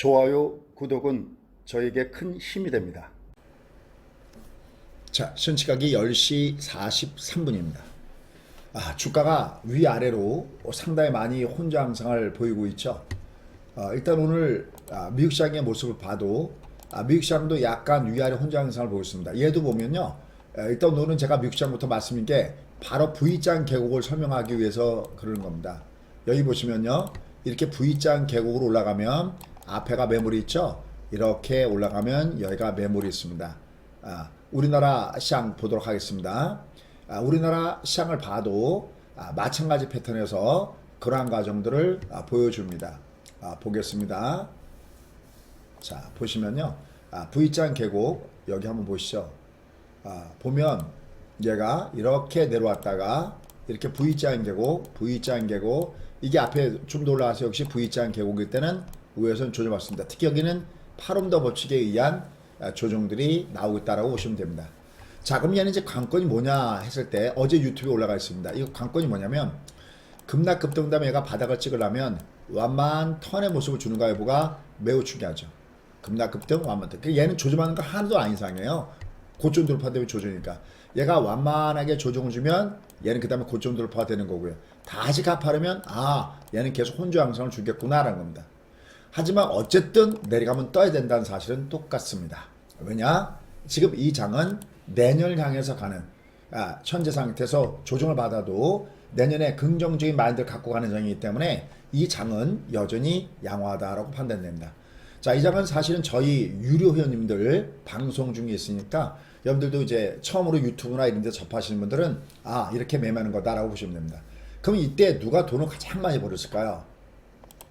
좋아요, 구독은 저에게 큰 힘이 됩니다. 자, 현 시각이 10시 43분입니다. 아, 주가가 위아래로 상당히 많이 혼장상을 보이고 있죠. 아, 일단 오늘 아, 미국 시장의 모습을 봐도 아, 미국 시장도 약간 위아래 혼장상을 보고 있습니다. 얘도 보면요. 아, 일단 오늘은 제가 미국 시장부터 말씀인 게 바로 V장 계곡을 설명하기 위해서 그러는 겁니다. 여기 보시면요. 이렇게 V장 계곡으로 올라가면 앞에가 매물이 있죠. 이렇게 올라가면 여기가 매물이 있습니다. 아, 우리나라 시장 보도록 하겠습니다. 아, 우리나라 시장을 봐도 아, 마찬가지 패턴에서 그러한 과정들을 아, 보여줍니다. 아, 보겠습니다. 자 보시면요, 아, V자 계곡 여기 한번 보시죠. 아, 보면 얘가 이렇게 내려왔다가 이렇게 V자 계곡, V자 계곡 이게 앞에 좀 더 올라가서 역시 V자 계곡일 때는 위에서는 조정받습니다. 특히 여기는 팔음더 법칙에 의한 아, 조정들이 나오고 있다라고 보시면 됩니다. 자, 그럼 얘는 이제 관건이 뭐냐 했을 때 어제 유튜브에 올라가 있습니다. 이 관건이 뭐냐면 급락 급등 다음에 얘가 바닥을 찍으려면 완만 턴의 모습을 주는 가 여부가 매우 중요하죠. 급락 급등 완만 턴. 그 얘는 조정하는 거 하나도 안 이상해요. 고점 돌파 되면 조정이니까. 얘가 완만하게 조정을 주면 얘는 그 다음에 고점 돌파가 되는 거고요. 다시 가파르면 아 얘는 계속 혼조 양상을 주겠구나라는 겁니다. 하지만 어쨌든 내려가면 떠야 된다는 사실은 똑같습니다. 왜냐? 지금 이 장은 내년을 향해서 가는 아, 현재 상태에서 조정을 받아도 내년에 긍정적인 마인드를 갖고 가는 장이기 때문에 이 장은 여전히 양호하다라고 판단됩니다. 자, 이 장은 사실은 저희 유료 회원님들 방송 중에 있으니까 여러분들도 이제 처음으로 유튜브나 이런 데 접하시는 분들은 아, 이렇게 매매하는 거다라고 보시면 됩니다. 그럼 이때 누가 돈을 가장 많이 벌었을까요?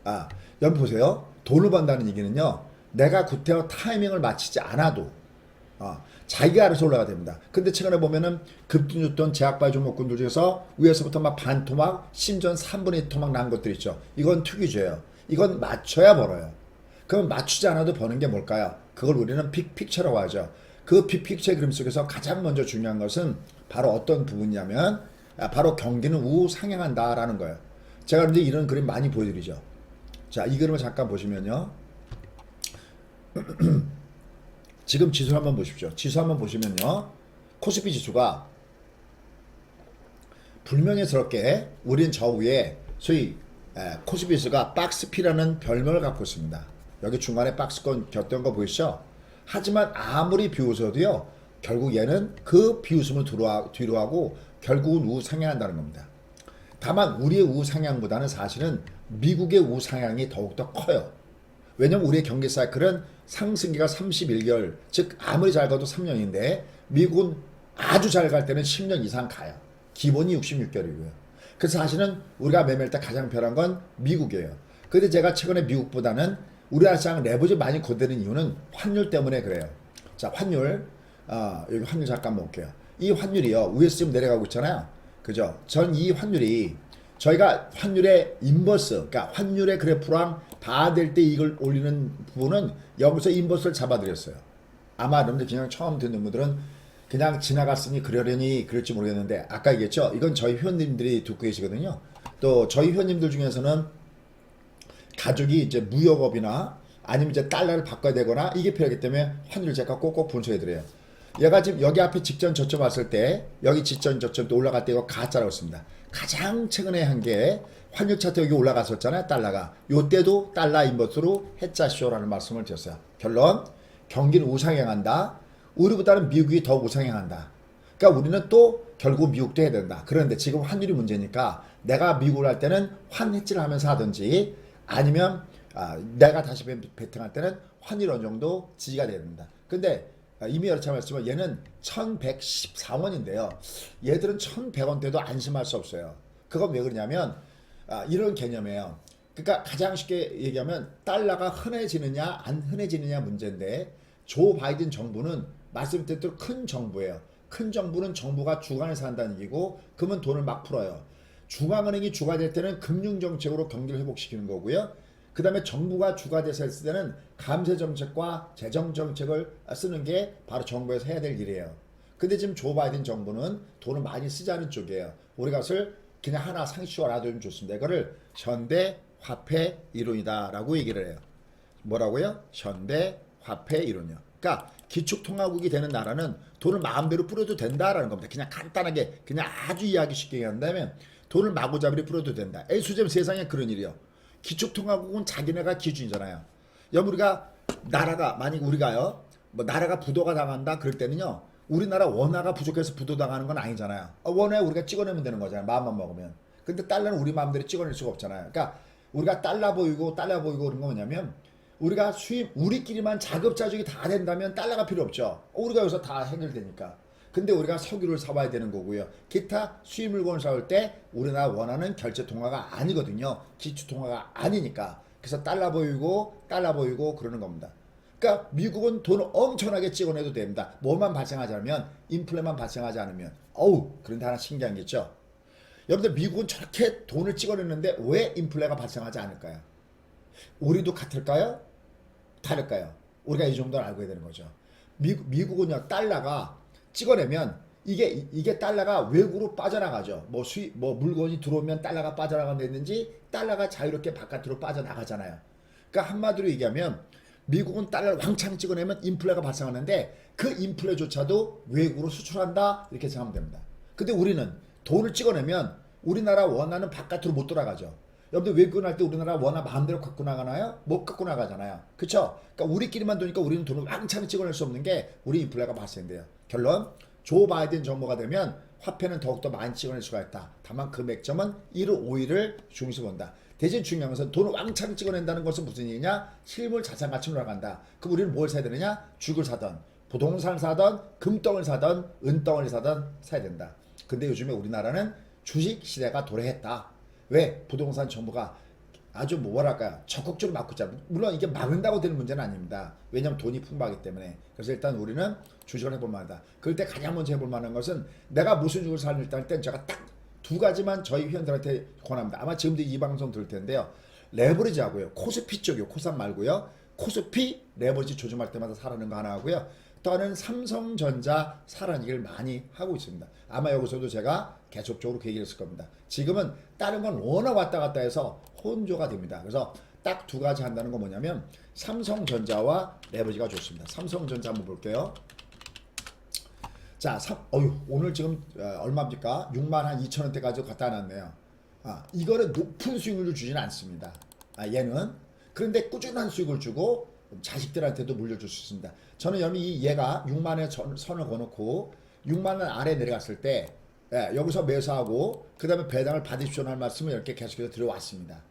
아, 여러분 보세요. 돈을 번다는 얘기는요. 내가 구태여 타이밍을 맞추지 않아도 어, 자기가 알아서 올라가 됩니다. 근데 최근에 보면은 급등 줬던 제약바이 종목군들 중에서 위에서부터 막 반토막, 심전 3분의 2 토막 난 것들 있죠. 이건 투기죄예요. 이건 맞춰야 벌어요. 그럼 맞추지 않아도 버는 게 뭘까요? 그걸 우리는 픽픽처라고 하죠. 그 픽픽처의 그림 속에서 가장 먼저 중요한 것은 바로 어떤 부분이냐면 아, 바로 경기는 우상향한다라는 거예요. 제가 이제 이런 그림 많이 보여드리죠. 자, 이 그림을 잠깐 보시면요. 지금 지수 한번 보십시오. 지수 한번 보시면요. 코스피 지수가 불명예스럽게 우린 저 위에 소위 에, 코스피 지수가 박스피라는 별명을 갖고 있습니다. 여기 중간에 박스권 겼던 거 보이시죠? 하지만 아무리 비웃어도요. 결국 얘는 그 비웃음을 뒤로 하고 결국은 우상향한다는 겁니다. 다만 우리의 우상향보다는 사실은 미국의 우상향이 더욱더 커요. 왜냐면 우리의 경기 사이클은 상승기가 31개월, 즉 아무리 잘 가도 3년인데 미국은 아주 잘 갈 때는 10년 이상 가요. 기본이 66개월이고요. 그래서 사실은 우리가 매매할 때 가장 편한 건 미국이에요. 근데 제가 최근에 미국보다는 우리나라 시장 레버지 많이 거드는 이유는 환율 때문에 그래요. 자, 환율. 아, 여기 환율 잠깐 볼게요. 이 환율이요. 위에서 지금 내려가고 있잖아요. 그죠? 전 이 환율이 저희가 환율의 인버스, 그러니까 환율의 그래프랑 다 될 때 이걸 올리는 부분은 여기서 인버스를 잡아드렸어요. 아마 여러분들 그냥 처음 듣는 분들은 그냥 지나갔으니 그러려니 그럴지 모르겠는데 아까 얘기했죠. 이건 저희 회원님들이 듣고 계시거든요. 또 저희 회원님들 중에서는 가족이 이제 무역업이나 아니면 이제 달러를 바꿔야 되거나 이게 필요하기 때문에 환율을 제가 꼭꼭 분석해 드려요. 얘가 지금 여기 앞에 직전 저점 왔을 때 여기 직전 저점 또 올라갈 때 이거 가짜라고 씁니다. 가장 최근에 한 게 환율 차트 여기 올라갔었잖아요. 달러가. 요때도 달러 인버스로 해자쇼라는 말씀을 드렸어요. 결론 경기는 우상향한다. 우리보다는 미국이 더 우상향한다. 그러니까 우리는 또 결국 미국도 해야 된다. 그런데 지금 환율이 문제니까 내가 미국을 할 때는 환해지를 하면서 하든지 아니면 아, 내가 다시 배- 베팅할 때는 환율 어느 정도 지지가 된다. 근데 아, 이미 여러 차례 말했지만 얘는 1114원인데요. 얘들은 1100원대도 안심할 수 없어요. 그건 왜 그러냐면 아, 이런 개념이에요. 그러니까 가장 쉽게 얘기하면 달러가 흔해지느냐 안 흔해지느냐 문제인데 조 바이든 정부는 말씀드린 대로 큰 정부예요. 큰 정부는 정부가 주관해서 한다는 얘기고 그러면 돈을 막 풀어요. 중앙은행이 주가 될 때는 금융 정책으로 경기를 회복시키는 거고요. 그 다음에 정부가 주가 돼서 했을 때는 감세 정책과 재정 정책을 쓰는 게 바로 정부에서 해야 될 일이에요. 근데 지금 조 바이든 정부는 돈을 많이 쓰자는 쪽이에요. 우리가 그것을 그냥 하나 알아두면 좋습니다. 이거를 현대 화폐 이론이다라고 얘기를 해요. 뭐라고요? 현대 화폐 이론이요. 그러니까 기축통화국이 되는 나라는 돈을 마음대로 뿌려도 된다라는 겁니다. 그냥 간단하게 그냥 아주 이해하기 쉽게 한다면 돈을 마구잡이로 뿌려도 된다. 에이 수제 세상에 그런 일이요. 기축통화국은 자기네가 기준이잖아요. 여러분 우리가 나라가 만약 우리가요 뭐 나라가 부도가 당한다 그럴 때는요 우리나라 원화가 부족해서 부도 당하는 건 아니잖아요. 어, 원화에 우리가 찍어내면 되는 거잖아요. 마음만 먹으면. 근데 달러는 우리 마음대로 찍어낼 수가 없잖아요. 그러니까 우리가 달러 보이고 달러 보이고 그런 거 뭐냐면 우리가 수입 우리끼리만 자급자족이 다 된다면 달러가 필요 없죠. 어, 우리가 여기서 다 해결되니까. 근데 우리가 석유를 사와야 되는 거고요. 기타 수입 물건을 사올 때 우리나라 원하는 결제 통화가 아니거든요. 기축 통화가 아니니까. 그래서 달러 보이고 달러 보이고 그러는 겁니다. 그러니까 미국은 돈을 엄청나게 찍어내도 됩니다. 뭐만 발생하지 않으면 인플레만 발생하지 않으면 어우 그런데 하나 신기한 게 있죠. 여러분들 미국은 저렇게 돈을 찍어내는데 왜 인플레가 발생하지 않을까요? 우리도 같을까요? 다를까요? 우리가 이 정도는 알고 해야 되는 거죠. 미국, 미국은요 달러가 찍어내면 이게 이게 달러가 외국으로 빠져나가죠. 뭐 수입 뭐 물건이 들어오면 달러가 빠져나간다든지 달러가 자유롭게 바깥으로 빠져나가잖아요. 그러니까 한마디로 얘기하면 미국은 달러를 왕창 찍어내면 인플레가 발생하는데 그 인플레조차도 외국으로 수출한다 이렇게 생각하면 됩니다. 근데 우리는 돈을 찍어내면 우리나라 원화는 바깥으로 못 돌아가죠. 여러분들 외국인 할때 우리나라 원화 마음대로 갖고 나가나요? 못 갖고 나가잖아요. 그렇죠? 그러니까 우리끼리만 도니까 우리는 돈을 왕창 찍어낼 수 없는 게 우리 인플레가 발생돼요. 결론 조 바이든 정부가 되면 화폐는 더욱더 많이 찍어낼 수가 있다. 다만 그 맥점은 1호 5일을 중시 본다. 대신 중요한 것은 돈을 왕창 찍어낸다는 것은 무슨 얘기냐? 실물 자산 가치 올라간다. 그럼 우리는 뭘 사야 되느냐? 죽을 사던, 부동산 사던, 금덩을 사던, 은덩을 사던 사야 된다. 근데 요즘에 우리나라는 주식 시대가 도래했다. 왜? 부동산 정부가 아주 뭐랄까요 적극적으로 막고 있잖아. 물론 이게 막는다고 되는 문제는 아닙니다. 왜냐하면 돈이 풍부하기 때문에. 그래서 일단 우리는 주식을 해볼 만하다. 그럴 때 가장 먼저 해볼 만한 것은 내가 무슨 주식을 사는 일단 땐 제가 딱 두 가지만 저희 회원들한테 권합니다. 아마 지금도 이 방송 들을 텐데요. 레버리지 하고요. 코스피 쪽이요. 코삼 말고요. 코스피 레버리지 조정할 때마다 사라는 거 하나 하고요. 또 하나는 삼성전자 사라는 많이 하고 있습니다. 아마 여기서도 제가 계속적으로 그 얘기를 했을 겁니다. 지금은 다른 건 워낙 왔다 갔다 해서 혼조가 됩니다. 그래서 딱 두 가지 한다는 건 뭐냐면 삼성전자와 레버리지가 좋습니다. 삼성전자 한번 볼게요. 자, 삼, 어유 오늘 지금 어, 얼마입니까? 6만 한 2천 원대까지 갖다 놨네요. 아, 이거는 높은 수익률을 주지는 않습니다. 아, 얘는 그런데 꾸준한 수익을 주고 자식들한테도 물려줄 수 있습니다. 저는 여기 이 얘가 6만에 전, 선을 거놓고 6만 원 아래 내려갔을 때 예, 여기서 매수하고 그 다음에 배당을 받으십시오 할 말씀을 이렇게 계속해서 들어왔습니다.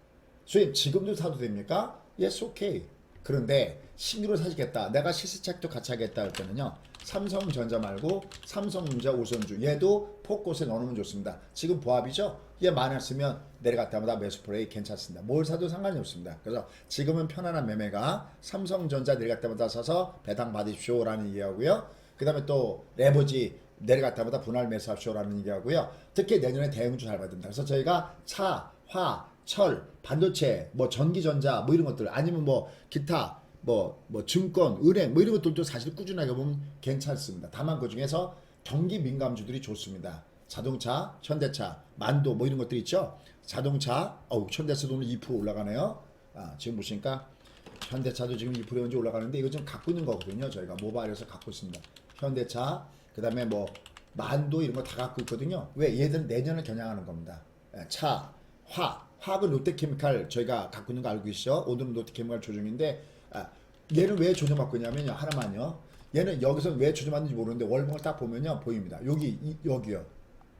수입 지금도 사도 됩니까? Yes, okay. 그런데 신규로 사시겠다. 내가 시세책도 같이 하겠다 할 때는요. 삼성전자 말고 삼성전자 우선주 얘도 폭곳에 넣어놓으면 좋습니다. 지금 보합이죠? 얘 많았으면 내려갈 때마다 매수 플레이 괜찮습니다. 뭘 사도 상관이 없습니다. 그래서 지금은 편안한 매매가 삼성전자 내려갈 때마다 사서 배당 받으십시오라는 얘기하고요. 그 다음에 또 레버지 내려갈 때마다 분할 매수합시오라는 얘기하고요. 특히 내년에 대응주 잘 받는다. 그래서 저희가 차, 화, 철, 반도체, 뭐 전기전자 뭐 이런 것들 아니면 뭐 기타 뭐, 뭐 증권, 은행 뭐 이런 것들도 사실 꾸준하게 보면 괜찮습니다. 다만 그 중에서 경기 민감주들이 좋습니다. 자동차, 현대차, 만도 뭐 이런 것들 있죠. 자동차, 어우 현대차도 오늘 2% 올라가네요. 아, 지금 보시니까 현대차도 지금 2% 현재 올라가는데 이거 좀 갖고 있는 거거든요. 저희가 모바일에서 갖고 있습니다. 현대차, 그 다음에 뭐 만도 이런 거 다 갖고 있거든요. 왜 얘들 내년을 겨냥하는 겁니다. 예, 차, 화, 화학은 롯데케미칼 저희가 갖고 있는 거 알고 계시죠? 오늘은 롯데케미칼 조정인데 아, 얘는 왜 조정받고 있냐면요 하나만요. 얘는 여기서 왜 조정받는지 모르는데 월봉을 딱 보면요 보입니다. 여기 이, 여기요.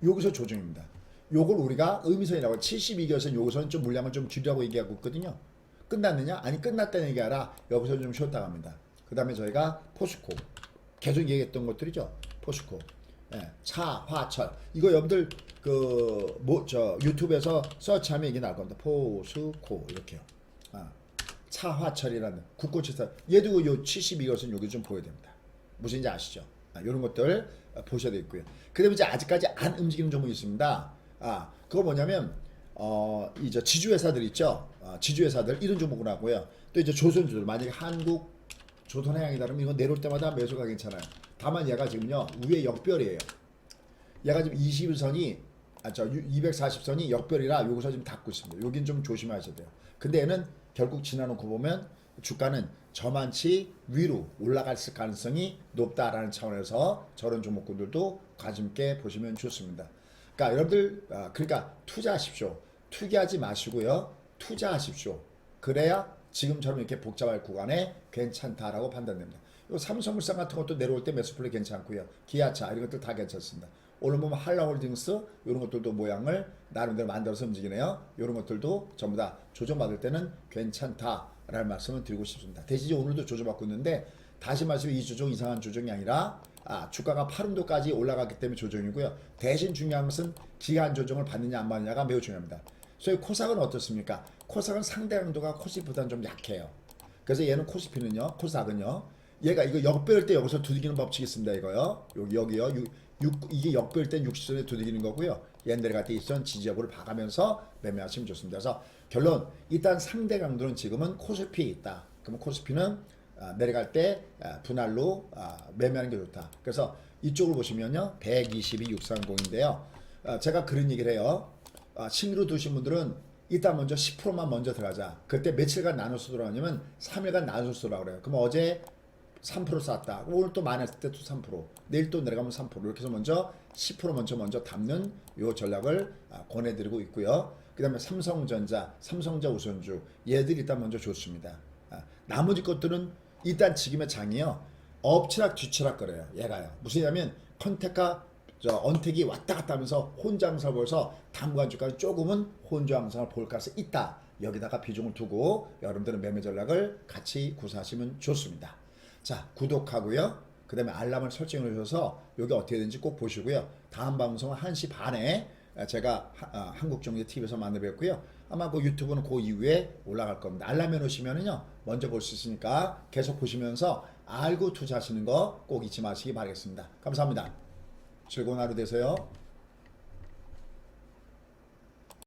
여기서 조정입니다. 요걸 우리가 의미선이라고 72개에서 여기서는 좀 물량을 좀 줄이라고 얘기하고 있거든요. 끝났느냐? 아니 끝났다는 얘기 알아. 여기서 좀 쉬었다 갑니다. 그 다음에 저희가 포스코 계속 얘기했던 것들이죠. 포스코, 예, 차, 화철 이거 여러분들 그 뭐 저 유튜브에서 서치하면 이게 나올 겁니다. 포스코 이렇게요. 아, 차 화철이라는 국고치사 얘도 요 72것은 여기 좀 보여야 됩니다. 무슨지 아시죠? 아, 이런 것들 보셔야 되겠고요. 그다음에 이제 아직까지 안 움직이는 종목이 있습니다. 아 그거 뭐냐면 어 이제 지주 회사들 있죠. 아, 지주 회사들 이런 종목을 하고요. 또 이제 조선주들 만약에 한국 조선해양이다 그러면 이거 내려올 때마다 매수가 괜찮아요. 다만 얘가 지금요 위에 역별이에요. 얘가 지금 21선이 아 저 240선이 역별이라 여기서 지금 닫고 있습니다. 여긴 좀 조심하셔야 돼요. 근데 얘는 결국 지나놓고 보면 주가는 저만치 위로 올라갈 가능성이 높다라는 차원에서 저런 종목군들도 관심 있게 보시면 좋습니다. 그러니까 여러분들 아, 그러니까 투자하십시오. 투기하지 마시고요. 투자하십시오. 그래야 지금처럼 이렇게 복잡할 구간에 괜찮다라고 판단됩니다. 요 삼성물산 같은 것도 내려올 때 매수풀이 괜찮고요. 기아차 이런 것들 다 괜찮습니다. 오늘 보면 한라홀딩스 이런 것들도 모양을 나름대로 만들어서 움직이네요. 이런 것들도 전부 다 조정받을 때는 괜찮다 라는 말씀을 드리고 싶습니다. 대신 오늘도 조정받고 있는데 다시 말씀해 이 조정 이상한 조정이 아니라 아, 주가가 8운도까지 올라갔기 때문에 조정이고요. 대신 중요한 것은 기간 조정을 받느냐 안 받느냐가 매우 중요합니다.所以코삭은 어떻습니까? 코삭은 상대 강도가 코스피보다는 좀 약해요. 그래서 얘는 코스피는요, 코삭은요, 얘가 이거 역배일 때 여기서 두들기는 법칙이 있습니다. 이거요. 여기 여기요. 육, 육, 이게 역배일 때 60선에 두들기는 거고요. 얘 내려갈 때 일선 지지역으로 봐가면서 매매하시면 좋습니다. 그래서 결론 일단 상대 강도는 지금은 코스피에 있다. 그러면 코스피는 아, 내려갈 때 아, 분할로 아, 매매하는 게 좋다. 그래서 이쪽을 보시면요. 122, 630인데요. 아, 제가 그런 얘기를 해요. 아, 신규로 두신 분들은 일단 먼저 10%만 먼저 들어가자. 그때 며칠간 나눠서 들어가냐면 3일간 나눠서 들어가고 그래요. 그럼 어제 3% 쌌다. 오늘 또 많았을 때 또 3%. 내일 또 내려가면 3%. 이렇게 해서 먼저 10% 먼저 먼저 담는 요 전략을 아, 권해드리고 있고요. 그 다음에 삼성전자, 삼성자 우선주 얘들이 일단 먼저 좋습니다. 아, 나머지 것들은 일단 지금의 장이요. 엎치락 뒤치락 거려요. 얘가요. 무슨 얘기냐면 컨택과 저 언택이 왔다 갔다 하면서 혼장상을 보여서 당분간 주가는 조금은 혼장상을 볼 가능성이 있다. 여기다가 비중을 두고 여러분들은 매매 전략을 같이 구사하시면 좋습니다. 자, 구독하고요. 그 다음에 알람을 설정해 주셔서 여기 어떻게 되는지 꼭 보시고요. 다음 방송은 1시 반에 제가 하- 아, 한국정리TV에서 만나 뵙고요. 아마 그 유튜브는 그 이후에 올라갈 겁니다. 알람 해 놓으시면은요, 먼저 볼 수 있으니까 계속 보시면서 알고 투자하시는 거 꼭 잊지 마시기 바라겠습니다. 감사합니다. 즐거운 하루 되세요.